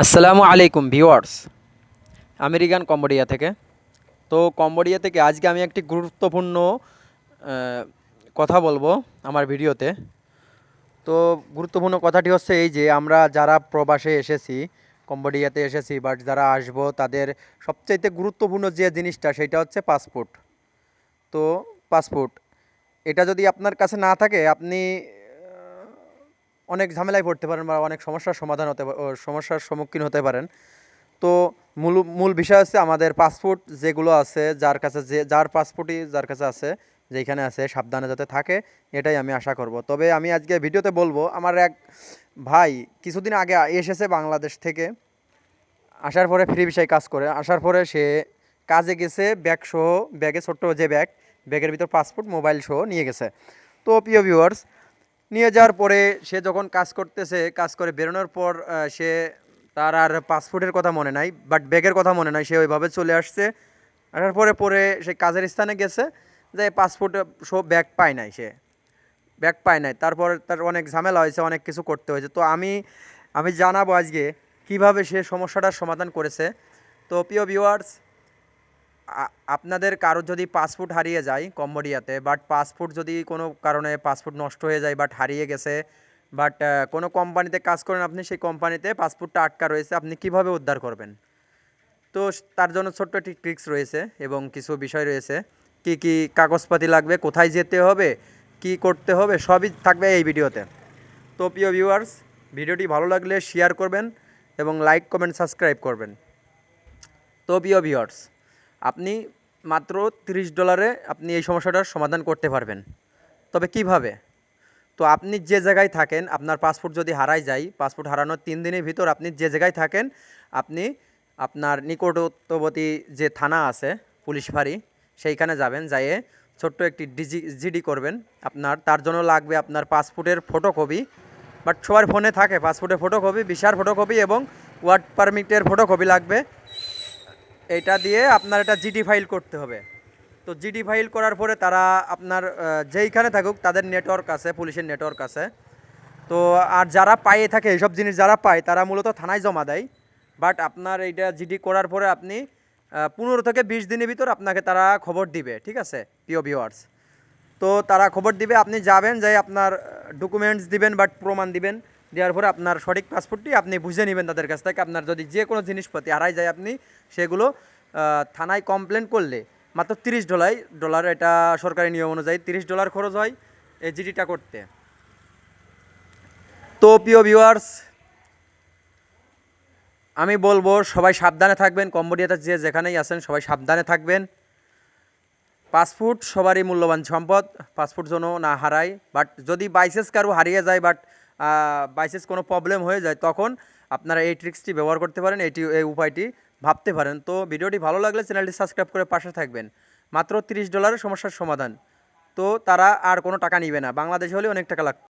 আসসালামু আলাইকুম viewers American Cambodia থেকে। তো কম্বোডিয়া থেকে আজকে আমি একটি গুরুত্বপূর্ণ কথা বলব আমার ভিডিওতে। তো গুরুত্বপূর্ণ কথাটি হচ্ছে এই যে, আমরা যারা প্রবাসে এসেছি, কম্বোডিয়াতে এসেছি বাট যারা আসব, তাদের সবচাইতে গুরুত্বপূর্ণ যে জিনিসটা, সেটা হচ্ছে পাসপোর্ট। তো পাসপোর্ট। এটা যদি আপনার কাছে না থাকে, আপনি অনেক ঝামেলায় পড়তে পারেন বা অনেক সমস্যার সমাধান হতে সমস্যার সম্মুখীন হতে পারেন। তো মূল মূল বিষয় হচ্ছে আমাদের পাসপোর্ট যেগুলো আছে, যার কাছে যে, যার পাসপোর্টই যার কাছে আছে, যেখানে আছে, সাবধানে যাতে থাকে, এটাই আমি আশা করব। তবে আমি আজকে ভিডিওতে বলব, আমার এক ভাই কিছুদিন আগে এসেছে বাংলাদেশ থেকে, আসার পরে ফ্রি বিষয় কাজ করে, আসার পরে সে কাজে গেছে ব্যাগ সহ ব্যাগে ছোট্ট যে ব্যাগ ব্যাগের ভিতর পাসপোর্ট মোবাইল সহ নিয়ে গেছে। তো প্রিয় ভিউয়ার্স নিয়ে যাওয়ার পরে সে যখন কাজ করতেছে, কাজ করে বেরোনোর পর সে তার আর পাসপোর্টের কথা মনে নাই বাট ব্যাগের কথা মনে নাই, সে ওইভাবে চলে আসছে। আসার পরে পরে সে কাজের স্থানে গেছে, যে পাসপোর্ট সব ব্যাগ পায় নাই সে। ব্যাগ পায় নাই। তারপর তার অনেক ঝামেলা হয়েছে, অনেক কিছু করতে হয়েছে। তো আমি আমি জানাব আজকে কীভাবে সে সমস্যাটার সমাধান করেছে। তো প্রিয় ভিউয়ার্স আপনাদের কারোর যদি পাসপোর্ট হারিয়ে যায় কম্বোডিয়াতে বাট পাসপোর্ট যদি কোনো কারণে পাসপোর্ট নষ্ট হয়ে যায় বাট হারিয়ে গেছে বাট কোনো কোম্পানিতে কাজ করেন আপনি, সেই কোম্পানিতে পাসপোর্টটা আটকা রয়েছে, আপনি কীভাবে উদ্ধার করবেন? তো তার জন্য ছোট্ট একটি ট্রিক্স রয়েছে এবং কিছু বিষয় রয়েছে। কি কি কাগজপাতি লাগবে, কোথায় যেতে হবে, কি করতে হবে, সবই থাকবে এই ভিডিওতে। তো প্রিয় ভিউয়ার্স ভিডিওটি ভালো লাগলে শেয়ার করবেন এবং লাইক কমেন্ট সাবস্ক্রাইব করবেন। তো প্রিয় ভিউয়ার্স আপনি মাত্র তিরিশ ডলারে আপনি এই সমস্যাটার সমাধান করতে পারবেন। তবে কীভাবে? তো আপনি যে জায়গায় থাকেন, আপনার পাসপোর্ট যদি হারাই যায়, পাসপোর্ট হারানোর তিন দিনের ভিতর আপনি যে জায়গায় থাকেন, আপনি আপনার নিকটবর্তী যে থানা আছে, পুলিশ ফাঁড়ি, সেইখানে যাবেন, যাইয়ে ছোট্ট একটি ডিজি, জিডি করবেন। আপনার, তার জন্য লাগবে আপনার পাসপোর্টের ফটোকপি, বাট সবার ফোনে থাকে পাসপোর্টের ফটোকপি, ভিসার ফটোকপি এবং ওয়ার্ড পারমিটের ফটোকপি লাগবে। এটা দিয়ে আপনার এটা জিডি ফাইল করতে হবে। তো জিডি ফাইল করার পরে তারা আপনার যেইখানে থাকুক তাদের নেটওয়ার্ক আছে, পুলিশের নেটওয়ার্ক আছে। তো আর যারা পায়ে থাকে, এইসব জিনিস যারা পায়, তারা মূলত থানায় জমা দেয়। বাট আপনার এইটা জিডি করার পরে আপনি পনেরো থেকে বিশ দিনের ভিতর আপনাকে তারা খবর দিবে, ঠিক আছে? প্রিয় ভিওয়ার্স তো তারা খবর দিবে, আপনি যাবেন, যাই আপনার ডকুমেন্টস দিবেন বাট প্রমাণ দিবেন। দেওয়ার পরে আপনার সঠিক পাসপোর্টটি আপনি বুঝে নেবেন তাদের কাছ থেকে। আপনার যদি যে কোনো জিনিসপাতি হারাই যায় আপনি, সেগুলো থানায় কমপ্লেন করলে মাত্র তিরিশ ডলার ডলার এটা সরকারি নিয়ম অনুযায়ী তিরিশ ডলার খরচ হয় এই জিডিটা করতে। তো প্রিয় ভিউয়ার্স আমি বলব সবাই সাবধানে থাকবেন, কম্বোডিয়াতে যে যেখানেই আছেন সবাই সাবধানে থাকবেন। পাসপোর্ট সবারই মূল্যবান সম্পদ পাসপোর্ট যেন না হারায় বাট যদি বাইসেস কারও হারিয়ে যায় বাট বাইসেস কোনো প্রবলেম হয়ে যায়, তখন আপনারা এই ট্রিক্সটি ব্যবহার করতে পারেন, এটি, এই উপায়টি ভাবতে পারেন। তো ভিডিওটি ভালো লাগলে চ্যানেলটি সাবস্ক্রাইব করে পাশে থাকবেন। মাত্র তিরিশ ডলারের সমস্যার সমাধান। তো তারা আর কোনো টাকা নিবে না। বাংলাদেশে হলে অনেক টাকা লাগবে।